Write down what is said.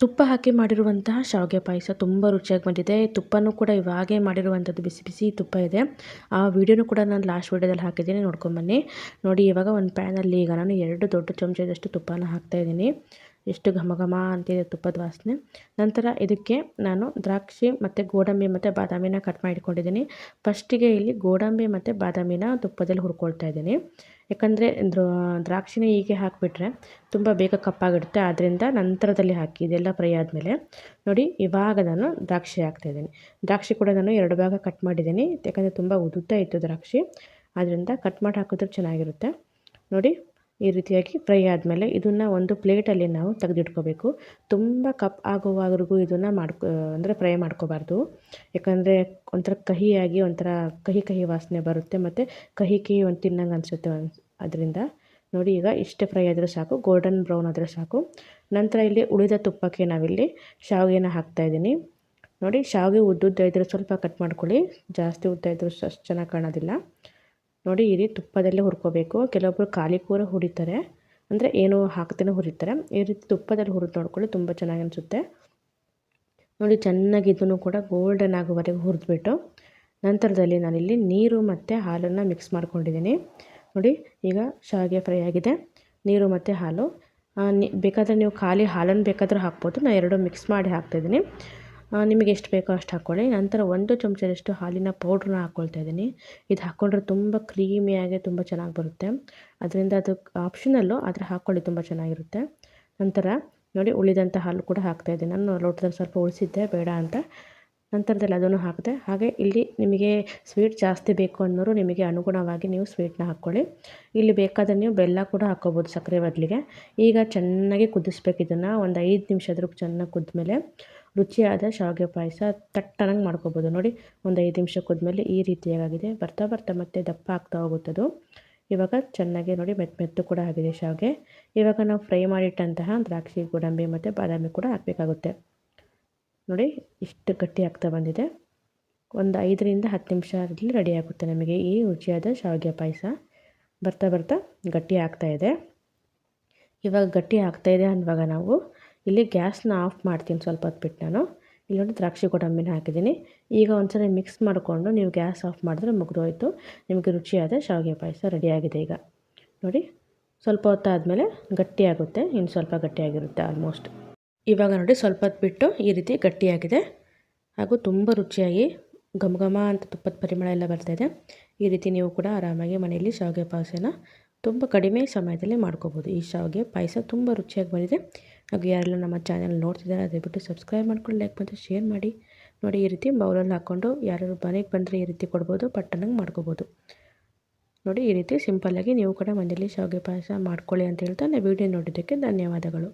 ತುಪ್ಪ ಹಾಕಿ ಮಾಡಿರುವಂತಹ ಶಾವಿಗೆ ಪಾಯಸ ತುಂಬ ರುಚಿಯಾಗಿ ಬಂದಿದೆ. ತುಪ್ಪನೂ ಕೂಡ ಇವಾಗೆ ಮಾಡಿರುವಂಥದ್ದು ಬಿಸಿ ಬಿಸಿ ತುಪ್ಪ ಇದೆ. ಆ ವಿಡಿಯೋನೂ ಕೂಡ ನಾನು ಲಾಸ್ಟ್ ವೀಡಿಯೋದಲ್ಲಿ ಹಾಕಿದ್ದೀನಿ ನೋಡ್ಕೊಂಬನ್ನಿ ನೋಡಿ, ಇವಾಗ ಒಂದು ಪ್ಯಾನಲ್ಲಿ ಈಗ ನಾನು ಎರಡು ದೊಡ್ಡ ಚಮಚದಷ್ಟು ತುಪ್ಪನ ಹಾಕ್ತಾಯಿದ್ದೀನಿ ಎಷ್ಟು ಘಮ ಘಮ ಅಂತಿದೆ ತುಪ್ಪದ ವಾಸನೆ. ನಂತರ ಇದಕ್ಕೆ ನಾನು ದ್ರಾಕ್ಷಿ ಮತ್ತು ಗೋಡಂಬಿ ಮತ್ತು ಬಾದಾಮಿನ ಕಟ್ ಮಾಡಿಕೊಂಡಿದ್ದೀನಿ. ಫಸ್ಟಿಗೆ ಇಲ್ಲಿ ಗೋಡಂಬಿ ಮತ್ತು ಬಾದಾಮಿನ ತುಪ್ಪದಲ್ಲಿ ಹುರ್ಕೊಳ್ತಾ ಇದ್ದೀನಿ. ಯಾಕಂದರೆ ದ್ರಾಕ್ಷಿನ ಹೀಗೆ ಹಾಕಿಬಿಟ್ರೆ ತುಂಬ ಬೇಗ ಕಪ್ಪಾಗಿಡುತ್ತೆ ಆದ್ದರಿಂದ ನಂತರದಲ್ಲಿ ಹಾಕಿ, ಇದೆಲ್ಲ ಫ್ರೈ ಆದಮೇಲೆ ನೋಡಿ, ಇವಾಗ ನಾನು ದ್ರಾಕ್ಷಿ ಹಾಕ್ತಾಯಿದ್ದೀನಿ ದ್ರಾಕ್ಷಿ ಕೂಡ ನಾನು ಎರಡು ಭಾಗ ಕಟ್ ಮಾಡಿದ್ದೀನಿ. ಯಾಕಂದರೆ ತುಂಬ ಉದುತ್ತಾ ಇತ್ತು ದ್ರಾಕ್ಷಿ. ಆದ್ದರಿಂದ ಕಟ್ ಮಾಡಿ ಹಾಕಿದ್ರೆ ಚೆನ್ನಾಗಿರುತ್ತೆ. ನೋಡಿ ಈ ರೀತಿಯಾಗಿ ಫ್ರೈ ಆದಮೇಲೆ ಇದನ್ನು ಒಂದು ಪ್ಲೇಟಲ್ಲಿ ನಾವು ತೆಗೆದಿಟ್ಕೋಬೇಕು. ತುಂಬ ಕಪ್ ಆಗೋವರೆಗೂ ಇದನ್ನು ಮಾಡ್ಕೊ, ಅಂದರೆ ಫ್ರೈ ಮಾಡ್ಕೋಬಾರ್ದು. ಯಾಕಂದರೆ ಒಂಥರ ಕಹಿಯಾಗಿ, ಒಂಥರ ಕಹಿ ಕಹಿ ವಾಸನೆ ಬರುತ್ತೆ ಮತ್ತು ಕಹಿ ಕಹಿ ಒಂದು ತಿನ್ನಂಗೆ ಅನಿಸುತ್ತೆ ಅದರಿಂದ. ನೋಡಿ ಈಗ ಇಷ್ಟು ಫ್ರೈ ಆದರೆ ಸಾಕು, ಗೋಲ್ಡನ್ ಬ್ರೌನ್ ಆದರೆ ಸಾಕು. ನಂತರ ಇಲ್ಲಿ ಉಳಿದ ತುಪ್ಪಕ್ಕೆ ನಾವಿಲ್ಲಿ ಶಾವಿಗೆನ ಹಾಕ್ತಾಯಿದ್ದೀನಿ ನೋಡಿ, ಶಾವಿಗೆ ಉದ್ದುದ್ದ ಇದ್ದರೆ ಸ್ವಲ್ಪ ಕಟ್ ಮಾಡ್ಕೊಳ್ಳಿ. ಜಾಸ್ತಿ ಉದ್ದ ಇದ್ದರೂ ಅಷ್ಟು ಚೆನ್ನಾಗಿ ಕಾಣೋದಿಲ್ಲ. ನೋಡಿ ಈ ರೀತಿ ತುಪ್ಪದಲ್ಲೇ ಹುರ್ಕೋಬೇಕು. ಕೆಲವೊಬ್ಬರು ಖಾಲಿ ಕೂರ ಹುರಿತಾರೆ. ಅಂದರೆ ಏನು ಹಾಕ್ತೇನೆ ಹುರಿತಾರೆ. ಈ ರೀತಿ ತುಪ್ಪದಲ್ಲಿ ಹುರಿದು ನೋಡ್ಕೊಳ್ಳಿ ತುಂಬ ಚೆನ್ನಾಗಿ ಅನಿಸುತ್ತೆ. ನೋಡಿ ಚೆನ್ನಾಗಿ ಇದನ್ನು ಕೂಡ ಗೋಲ್ಡನ್ ಆಗೋವರೆಗೂ ಹುರಿದ್ಬಿಟ್ಟು ನಂತರದಲ್ಲಿ ನಾನಿಲ್ಲಿ ನೀರು ಮತ್ತು ಹಾಲನ್ನು ಮಿಕ್ಸ್ ಮಾಡ್ಕೊಂಡಿದ್ದೀನಿ. ನೋಡಿ ಈಗ ಶಾವಿಗೆ ಫ್ರೈ ಆಗಿದೆ. ನೀರು ಮತ್ತು ಹಾಲು. ಬೇಕಾದರೆ ನೀವು ಖಾಲಿ ಹಾಲನ್ನು ಬೇಕಾದರೂ ಹಾಕ್ಬೋದು. ನಾನು ಎರಡು ಮಿಕ್ಸ್ ಮಾಡಿ ಹಾಕ್ತಾಯಿದ್ದೀನಿ ನಿಮಗೆ ಎಷ್ಟು ಬೇಕೋ ಅಷ್ಟು ಹಾಕ್ಕೊಳ್ಳಿ ನಂತರ ಒಂದು ಚಮಚದಷ್ಟು ಹಾಲಿನ ಪೌಡ್ರನ್ನ ಹಾಕ್ಕೊಳ್ತಾ ಇದ್ದೀನಿ. ಇದು ಹಾಕ್ಕೊಂಡ್ರೆ ತುಂಬ ಕ್ರೀಮಿಯಾಗಿ ತುಂಬ ಚೆನ್ನಾಗಿ ಬರುತ್ತೆ. ಅದರಿಂದ ಅದು ಆಪ್ಷನಲ್ಲು ಆದರೆ ಹಾಕ್ಕೊಳ್ಳಿ ತುಂಬ ಚೆನ್ನಾಗಿರುತ್ತೆ. ನಂತರ ನೋಡಿ ಉಳಿದಂಥ ಹಾಲು ಕೂಡ ಹಾಕ್ತಾಯಿದ್ದೀನಿ ನಾನು ಲೋಟದಲ್ಲಿ ಸ್ವಲ್ಪ ಉಳಿಸಿದ್ದೆ, ಬೇಡ ಅಂತ. ನಂತರದಲ್ಲಿ ಅದನ್ನು ಹಾಕಿದೆ, ಹಾಗೆ ಇಲ್ಲಿ ನಿಮಗೆ ಸ್ವೀಟ್ ಜಾಸ್ತಿ ಬೇಕು ಅನ್ನೋರು ನಿಮಗೆ ಅನುಗುಣವಾಗಿ ನೀವು ಸ್ವೀಟ್ನ ಹಾಕ್ಕೊಳ್ಳಿ ಇಲ್ಲಿ ಬೇಕಾದರೆ ನೀವು ಬೆಲ್ಲ ಕೂಡ ಹಾಕ್ಕೋಬೋದು ಸಕ್ಕರೆ ಬದಲಿಗೆ. ಈಗ ಚೆನ್ನಾಗಿ ಕುದಿಸ್ಬೇಕು ಇದನ್ನು. ಒಂದು ಐದು ನಿಮಿಷ ಚೆನ್ನಾಗಿ ಚೆನ್ನಾಗಿ ಕುದ್ಮೇಲೆ ರುಚಿಯಾದ ಶಾವಿಗೆ ಪಾಯಸ ತಟ್ಟನಂಗೆ ಮಾಡ್ಕೋಬೋದು. ನೋಡಿ, ಒಂದು ಐದು ನಿಮಿಷ ಕುದ್ಮೇಲೆ ಈ ರೀತಿಯಾಗಿದೆ ಬರ್ತಾ ಬರ್ತಾ ಮತ್ತೆ ದಪ್ಪ ಆಗ್ತಾ ಹೋಗುತ್ತದು. ಇವಾಗ ಚೆನ್ನಾಗಿ ನೋಡಿ ಮೆತ್ ಮೆತ್ತು ಕೂಡ ಆಗಿದೆ ಶಾವಿಗೆ. ಇವಾಗ ನಾವು ಫ್ರೈ ಮಾಡಿಟ್ಟಂತಹ ದ್ರಾಕ್ಷಿ, ಗೋಡಂಬಿ ಮತ್ತು ಬಾದಾಮಿ ಕೂಡ ಹಾಕಬೇಕಾಗುತ್ತೆ. ನೋಡಿ, ಇಷ್ಟು ಗಟ್ಟಿ ಆಗ್ತಾ ಬಂದಿದೆ. ಒಂದು ಐದರಿಂದ ಹತ್ತು ನಿಮಿಷ ಆಗಲಿ ರೆಡಿ ಆಗುತ್ತೆ ನಮಗೆ ಈ ರುಚಿಯಾದ ಶಾವಿಗೆ ಪಾಯಸ. ಬರ್ತಾ ಬರ್ತಾ ಗಟ್ಟಿ ಆಗ್ತಾ ಇದೆ. ಇವಾಗ ಗಟ್ಟಿ ಆಗ್ತಾಯಿದೆ ಅನ್ನುವಾಗ ನಾವು ಇಲ್ಲಿ ಗ್ಯಾಸ್ನ ಆಫ್ ಮಾಡ್ತೀನಿ ಸ್ವಲ್ಪ ಹೊತ್ತು ಬಿಟ್ಟು ನಾನು. ಇಲ್ಲಿ ನೋಡಿ ದ್ರಾಕ್ಷಿ ಗೋಡಂಬಿನ ಹಾಕಿದ್ದೀನಿ. ಈಗ ಒಂದ್ಸರಿ ಮಿಕ್ಸ್ ಮಾಡಿಕೊಂಡು ನೀವು ಗ್ಯಾಸ್ ಆಫ್ ಮಾಡಿದ್ರೆ ಮುಗಿದೋಯ್ತು. ನಿಮಗೆ ರುಚಿಯಾದ ಶಾವಿಗೆ ಪಾಯಸ ರೆಡಿಯಾಗಿದೆ ಈಗ. ನೋಡಿ, ಸ್ವಲ್ಪ ಹೊತ್ತಾದಮೇಲೆ ಗಟ್ಟಿಯಾಗುತ್ತೆ. ಇನ್ನು ಸ್ವಲ್ಪ ಗಟ್ಟಿಯಾಗಿರುತ್ತೆ ಆಲ್ಮೋಸ್ಟ್ ಇವಾಗ ನೋಡಿ ಸ್ವಲ್ಪ ಹೊತ್ತು ಬಿಟ್ಟು ಈ ರೀತಿ ಗಟ್ಟಿಯಾಗಿದೆ. ಹಾಗೂ ತುಂಬ ರುಚಿಯಾಗಿ ಘಮ ಘಮ ಅಂತ ತುಪ್ಪದ ಪರಿಮಳ ಎಲ್ಲ ಬರ್ತಾಯಿದೆ ಈ ರೀತಿ ನೀವು ಕೂಡ ಆರಾಮಾಗಿ ಮನೆಯಲ್ಲಿ ಶಾವಿಗೆ ಪಾಯಸನ ತುಂಬ ಕಡಿಮೆ ಸಮಯದಲ್ಲಿ ಮಾಡ್ಕೋಬೋದು. ಈ ಶಾವಿಗೆ ಪಾಯಸ ತುಂಬ ರುಚಿಯಾಗಿ ಬಂದಿದೆ. ಹಾಗೂ ಯಾರೆಲ್ಲ ನಮ್ಮ ಚಾನಲ್ ನೋಡ್ತಿದ್ದಾರೆ ದಯವಿಟ್ಟು ಸಬ್ಸ್ಕ್ರೈಬ್ ಮಾಡ್ಕೊಂಡು ಲೈಕ್ ಮತ್ತು ಶೇರ್ ಮಾಡಿ. ನೋಡಿ, ಈ ರೀತಿ ಬೌಲಲ್ಲಿ ಹಾಕ್ಕೊಂಡು ಯಾರು ಮನೆಗೆ ಬಂದರೆ ಈ ರೀತಿ ಕೊಡ್ಬೋದು ಪಟ್ಟಣಂಗೆ ಮಾಡ್ಕೋಬೋದು. ನೋಡಿ, ಈ ರೀತಿ ಸಿಂಪಲ್ಲಾಗಿ ನೀವು ಕೂಡ ಮನೆಯಲ್ಲಿ ಶಾವಿಗೆ ಪಾಯಸ ಮಾಡ್ಕೊಳ್ಳಿ ಅಂತ ಹೇಳ್ತಾ ನಾನು ವೀಡಿಯೋ ನೋಡಿದ್ದಕ್ಕೆ ಧನ್ಯವಾದಗಳು.